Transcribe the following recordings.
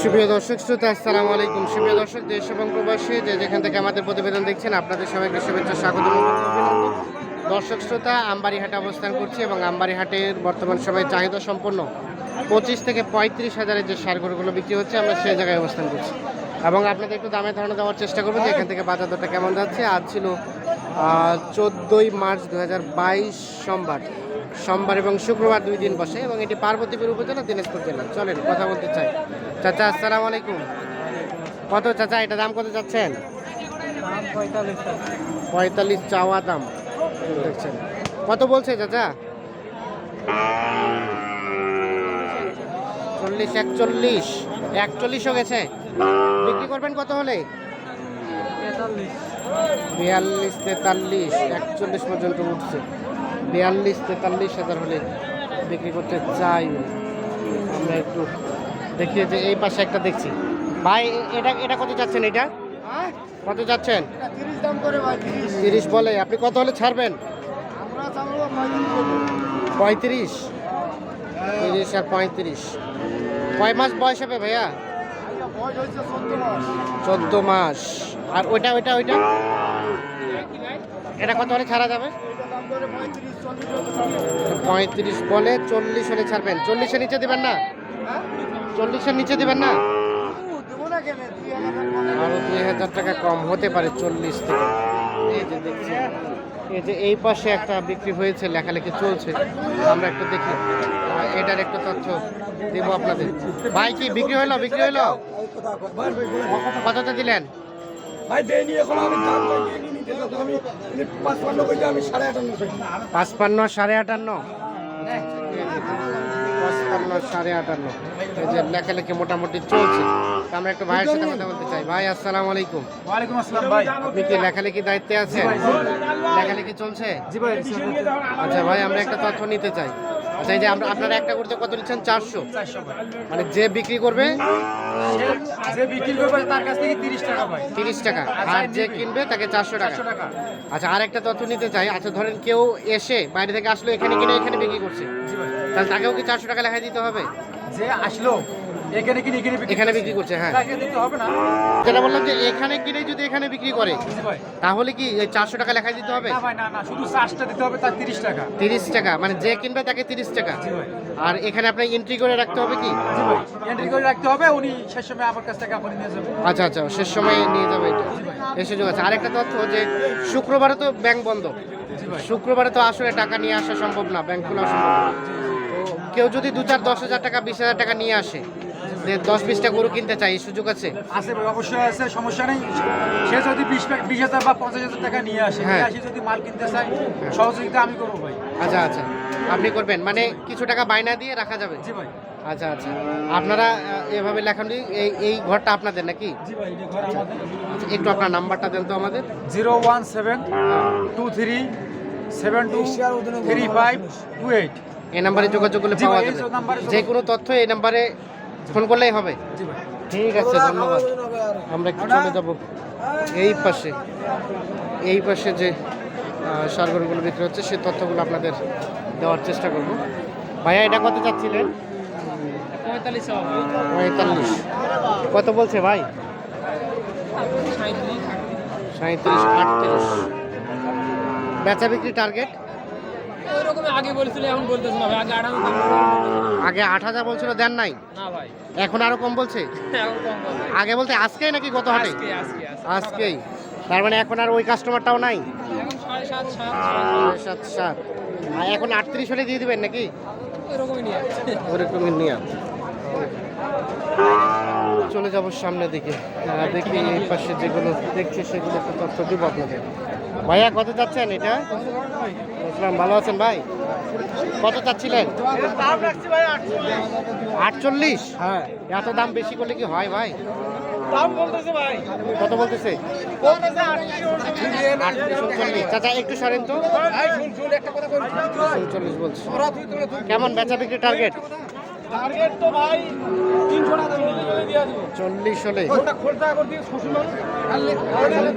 সুপ্রিয় দর্শক, শ্রোতা, আসসালামু আলাইকুম। সুপ্রিয় দর্শক, দেশ এবং প্রবাসী, যে যেখান থেকে আমাদের প্রতিবেদন দেখছেন, আপনাদের সবাইকে শুভেচ্ছা, স্বাগত দর্শক, শ্রোতা, আমবাড়িহাটে অবস্থান করছি এবং আমবাড়িহাটের বর্তমান সময়ে চাহিদা সম্পন্ন পঁচিশ থেকে পঁয়ত্রিশ হাজারের যে সার গরুগুলো বিক্রি হচ্ছে, আমরা সেই জায়গায় অবস্থান করছি। এবং আপনাদের একটু দামে ধারণা দেওয়ার চেষ্টা করব যে এখান থেকে বাজার দরটা কেমন যাচ্ছে। আজ ছিল চোদ্দোই মার্চ দু হাজার বাইশ সোমবার। সোমবার এবং শুক্রবার দুই দিন বসে এবং এটি পার্বতীপুর উপজেলা দিনাজপুর জেলা। চলেন কথা বলতে চাই। চাচা আসসালামু আলাইকুম। কত চাচা এটা দাম কত চাচ্ছেন? পঁয়তাল্লিশ চাওয়া দাম। দেখছেন। কত বলছে চাচা? চল্লিশ একচল্লিশ। একচল্লিশও গেছে। বিক্রি করবেন কত হলে? বিয়াল্লিশ তেতাল্লিশ। একচল্লিশ পর্যন্ত উঠছে। বিয়াল্লিশ তেতাল্লিশ হাজার হলে বিক্রি করতে চাই। আমরা একটু দেখি যে এই পাশে একটা দেখছি। ভাই এটা এটা কত যাচ্ছেন এটা? কত যাচ্ছেন তিরিশ বলে আপনি কত হলে ছাড়বেন? পঁয়ত্রিশ তিরিশ আর পঁয়ত্রিশ। কয় মাস বয়স হবে ভাইয়া? চোদ্দ মাস। আর ওইটা ওইটা ওইটা? এটা কত হলে ছাড়া যাবে? পঁয়ত্রিশ বলে চল্লিশ হলে ছাড়বেন। চল্লিশের নিচে দিবেন না? চল্লিশের নিচে দিবেন না? আরও দুই হাজার টাকা কম হতে পারে চল্লিশ থেকে। এই যে দেখছি এই এই পাশে একটা বিক্রি হয়েছে, লেখালেখি চলছে। আমরা একটু দেখি। এটার একটা তথ্য দেবো আপনাদের। ভাই, কি বিক্রি হলো? বিক্রি হলো? কতটা দিলেন? ভাই, দেয়নি, এখন আমি দাম আমি আমি সাড়ে আটান্ন পাঁচপান্ন সাড়ে আটান্ন? পাঁচপান্ন সাড়ে আটান্ন। এই যে লেখালেখি মোটামুটি চলছে। তা আমরা একটু ভাইয়ের সাথে কথা বলতে চাই। ভাই আসসালামু আলাইকুম। ওয়ালাইকুম আসসালাম ভাই। আপনি কি লেখালেখি দায়িত্বে আছেন? লেখালেখি চলছে? জি ভাই আচ্ছা ভাই আমরা একটা তথ্য নিতে চাই। আচ্ছা এই যে আমরা আপনারা একটা করতে কত নিচ্ছেন? চারশো। মানে যে বিক্রি করবে যে বিক্রি করবে তার কাছ থেকে তিরিশ টাকা তিরিশ টাকা। আর যে কিনবে তাকে চারশো টাকা। আচ্ছা আর একটা তথ্য নিতে চাই। আচ্ছা ধরেন কেউ এসে বাইরে থেকে আসলো এখানে কিনে এখানে বিক্রি করছে। তাহলে তাকেও কি চারশো টাকা লেখা দিতে হবে? যে আসলো এখানে কিনে এখানে এখানে বিক্রি করছে হ্যাঁ। হবে না। যেটা বললাম যে এখানে কিনে যদি এখানে বিক্রি করে তাহলে কি চারশো টাকা লেখায় দিতে হবে? না ভাই না না শুধু চার্জটা দিতে হবে তার তিরিশ টাকা। তিরিশ টাকা মানে যে কিনবে তাকে তিরিশ টাকা। আর এখানে আপনার এন্ট্রি করে রাখতে হবে কি? এন্ট্রি করে রাখতে হবে উনি শেষ সময় আমার কাছ থেকে আপনি নিয়ে যাবেন। আচ্ছা আচ্ছা শেষ সময়ে নিয়ে যাবে এটা। এই সুযোগ আছে। আরেকটা তথ্য যে শুক্রবারে তো ব্যাংক বন্ধ। শুক্রবারে তো আসলে টাকা নিয়ে আসা সম্ভব না ব্যাংক খোলা সম্ভব তো কেউ যদি দু চার দশ হাজার টাকা বিশ হাজার টাকা নিয়ে আসে যে দশ বিশটা গরু কিনতে চাই এই সুযোগ আছে? আছে ভাই অবশ্যই আছে সমস্যা নেই। সে যদি বিশ বিশ হাজার বা পঞ্চাশ হাজার টাকা নিয়ে আসে হ্যাঁ। আসি যদি মাল কিনতে চাই সহযোগিতা আমি করব ভাই। আচ্ছা আচ্ছা। আপনি করবেন। মানে কিছু টাকা বায়না দিয়ে রাখা যাবে? জি ভাই। আচ্ছা আচ্ছা। আপনারা এভাবে লেখান এই এই ঘরটা আপনাদের নাকি? জি ভাই এই যে ঘর আমাদের। আচ্ছা, একটু আপনার নাম্বারটা দেন তো আমাদের। Zero one seven two three seven two three five two eight. এই নাম্বারে যোগাযোগ করলে পাওয়া যাবে। যে কোনো তথ্য এই নাম্বারে ফোন করলেই হবে। ঠিক আছে ধন্যবাদ। আমরা একটু চলে যাব এই পাশে। এই পাশে যে সারগরগুলো বিক্রি হচ্ছে সেই তথ্যগুলো আপনাদের দেওয়ার চেষ্টা করব। ভাইয়া এটা কত চাচ্ছিলেন? পঁয়তাল্লিশ পঁয়তাল্লিশ। কত বলছে ভাই? সাঁত্রিশ আটত্রিশ। বেচা বিক্রি টার্গেট? আগে বলছিল এখন বলতেছে না ভাই আগে আঠারো দিন। আগে আট হাজার বলছিল দেন নাই? না ভাই। এখন আরও কম বলছে? এখন কম বলছে। আগে বলতে আজকেই নাকি গত হাটে? আজকে আজকে আজকে। আজকেই। তার মানে এখন আর ওই কাস্টমারটাও নাই? এখন সাড়ে সাত সাত সাত। সাত আর এখন আটত্রিশ হলে দিয়ে দিবেন নাকি? নিয়ে ওরকমই নিয়ে চলে যাব সামনের দিকে। দেখি এই পাশে যেগুলো দেখছি সেগুলো তথ্য দিব আপনাদের। ভাইয়া কত যাচ্ছেন এটা? বুঝলাম ভালো আছেন ভাই? কত চাচ্ছিলেন? আটচল্লিশ? হ্যাঁ। এত দাম বেশি করলে কি হয় ভাই? দাম বলতেছে ভাই। কত বলতেছে? চাচা একটু সরেন তো। একটা কথা বলি উনচল্লিশ বলছে। কেমন বেচা বিক্রি টার্গেট টার্গেট তো ভাই তিনশো টাকা দিয়ে দিব চল্লিশ হলে।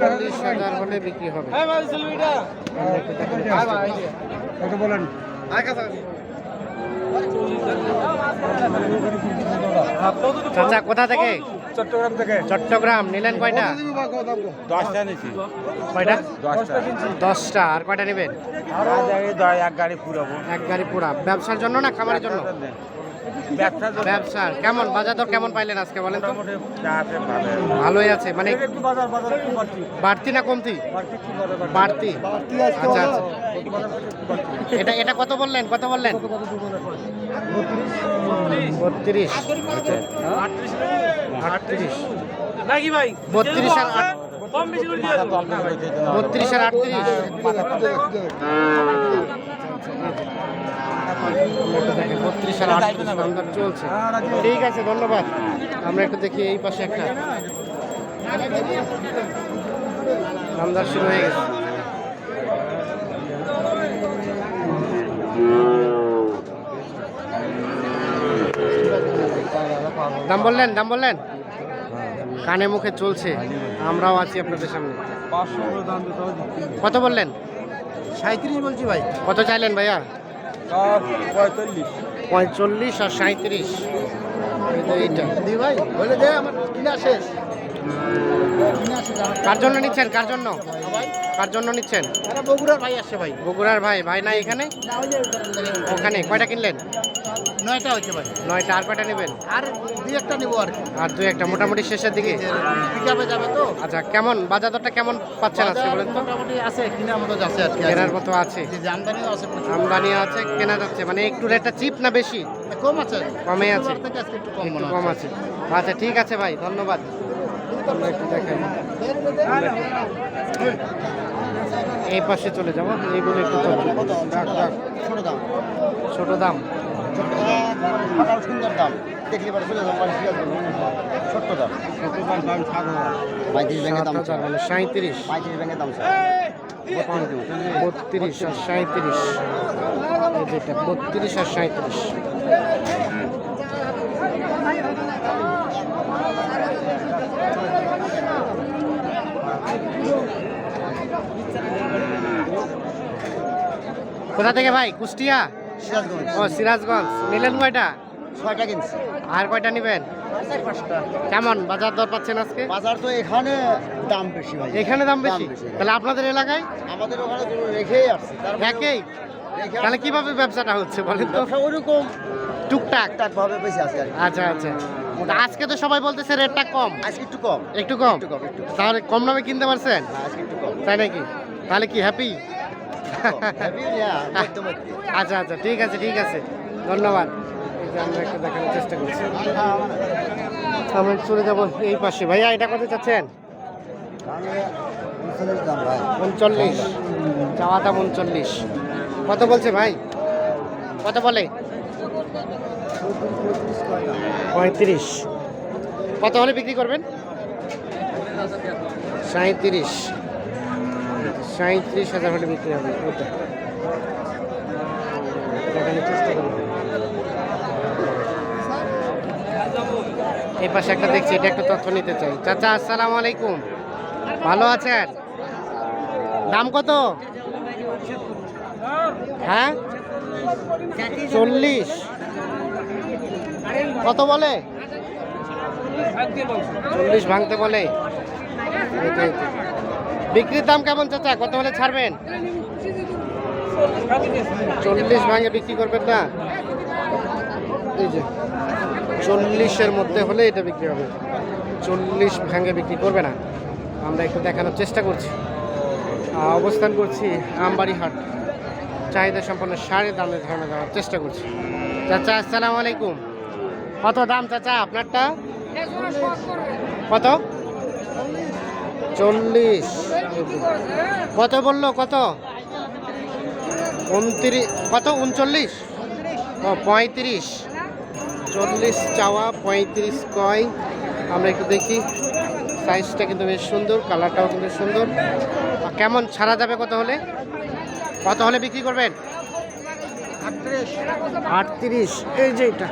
চল্লিশ হাজার হলে বিক্রি হবে। হ্যাঁ হ্যাঁ কত বলেন। চাচা কোথা থেকে? চট্টগ্রাম থেকে। চট্টগ্রাম নিলেন কয়টা? দশটা নিছি। কয়টা? দশটা। দশটা আর কয়টা নেবেন? এক গাড়ি পুরাবো। এক গাড়ি পুরা। ব্যবসার জন্য না খামারের জন্য। ব্যবসা ব্যবসার কেমন বাজার দর কেমন পাইলেন আজকে বলেন তো? ভালোই আছে। মানে একটু বাজার বাজার একটু বাড়তি। না কমতি? বাড়তি আচ্ছা আচ্ছা এটা এটা কত বললেন? কত বললেন? বত্রিশ। আটত্রিশ। নাকি ভাই? বত্রিশ আর। বত্রিশ আর আটত্রিশ। বত্রিশ আর আটত্রিশ দামদার চলছে। ঠিক আছে ধন্যবাদ। আমরা একটু দেখি এই পাশে একটা। দামদার শুরু হয়ে গেছে। দাম বললেন দাম বললেন? কানে মুখে চলছে। আমরাও আছি আপনাদের সামনে। কত বললেন? সাঁত্রিশ বলছি ভাই। কত চাইলেন ভাইয়া? পঁয়তাল্লিশ আর সাঁত্রিশ এইটা। দি ভাই বলে দে আমার কিনা শেষ। কার জন্য নিচ্ছেন? কার জন্য? কার জন্য নিচ্ছেন? আরে বগুড়ার ভাই আসছে ভাই। বগুড়ার ভাই। ভাই না এখানে ওখানে। কয়টা কিনলেন? নয়টা হচ্ছে ভাই নয়টা আর কয়টা নেবেন? আর দুই একটা নেব আর কি। আর দুই একটা মোটামুটি শেষের দিকে? পিকাপে যাবে তো? আচ্ছা কেমন বাজার দরটা কেমন পাচ্ছেন আজকে বলেন তো? মোটামুটি আছে কিনার মতো যাচ্ছে আর কি। কেনার মতো আছে। আছে আমদানি আছে কেনা যাচ্ছে। মানে একটু রেটটা চিপ না বেশি? কম আছে। কমে আছে। কম। আছে। আচ্ছা ঠিক আছে ভাই ধন্যবাদ। এই পাশে চলে যাব। এইগুলো একটু। ছোট দাম। ছোট দাম। সুন্দর দাম। দেখলে পরে চলে যাব ছোট্ট দাম। পঁয়ত্রিশ ব্যাংকের দাম মানে সাঁত্রিশ পঁয়ত্রিশ ব্যাংকের দাম বত্রিশ আর সাঁত্রিশ যেটা বত্রিশ আর সাঁত্রিশ কোথা থেকে ভাই? কুষ্টিয়া? সিরাজগঞ্জ। ও সিরাজগঞ্জ। নিলেন কয়টা? ছয়টা কিনছি। আর কয়টা নেবেন? কেমন? বাজার দর পাচ্ছেন আজকে? বাজার তো এখানে দাম বেশি ভাই। এখানে দাম বেশি? তাহলে আপনাদের এলাকায়? আমাদের ওখানে রেখেই আসছে। মধ্যে একই তাহলে কীভাবে ব্যবসাটা হচ্ছে বলেন তো? ওরকম টুকটাক? টাক ভাবে বেশি আছে আচ্ছা আচ্ছা। আজকে তো সবাই বলতেছে রেটটা কম। আজকে একটু কম। একটু কম? একটু কম তাহলে কম দামে কিনতে পারছেন? হ্যাঁ, আজকে একটু কম। তাই নাকি? তাহলে কি হ্যাপি আচ্ছা আচ্ছা ঠিক আছে ঠিক আছে। ধন্যবাদ। আমরা একটু দেখানোর চেষ্টা করছি। আমরা চলে যাব এই পাশে। ভাইয়া, এটা কত চাচ্ছেন? উনচল্লিশ। চাওয়া দাম উনচল্লিশ। কত বলছে ভাই? কত বলে? পঁয়ত্রিশ। কত হলে বিক্রি করবেন? সাঁত্রিশ সাঁত্রিশ হাজার হলে বিক্রি হবে ওটা এই পাশে একটা দেখছি, এটা একটা তথ্য নিতে চাই। চাচা, আসসালামু আলাইকুম। ভালো আছেন? দাম কত? হ্যাঁ? চল্লিশ। কত বলে? চল্লিশ ভাঙতে বলে। বিক্রির দাম কেমন চাচা? কত হলে ছাড়বেন? চল্লিশ ভাঙে বিক্রি করবেন না? এই যে চল্লিশের মধ্যে হলে এটা বিক্রি হবে। চল্লিশ ভাঙে বিক্রি করবে না। আমরা একটু দেখানোর চেষ্টা করছি। অবস্থান করছি আমবাড়ি হাট চাহিদা সম্পন্ন সাড়ে দামে ধারণা দেওয়ার চেষ্টা করছি। চাচা আসসালামু আলাইকুম। কত দাম চাচা আপনারটা? কত? চল্লিশ। কত বলল? কত? উনত্রিশ, কত? উনচল্লিশ? ও, পঁয়ত্রিশ। চল্লিশ চাওয়া, পঁয়ত্রিশ কয়। আমরা একটু দেখি। সাইজটা কিন্তু বেশ সুন্দর, কালারটাও কিন্তু সুন্দর। কেমন ছাড়া যাবে কত হলে? কত হলে বিক্রি করবেন? আটত্রিশ। এই যে এটা।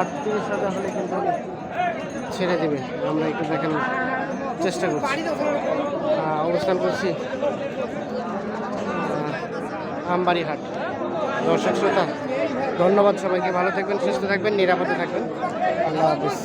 আটত্রিশ হাজার হলে কিন্তু ছেড়ে দেবে আমরা একটু দেখানোর চেষ্টা করছি। অবস্থান করছি আমবাড়ি হাট দর্শক শ্রোতা ধন্যবাদ সবাইকে। ভালো থাকবেন সুস্থ থাকবেন নিরাপদে থাকবেন। আল্লাহ হাফিজ।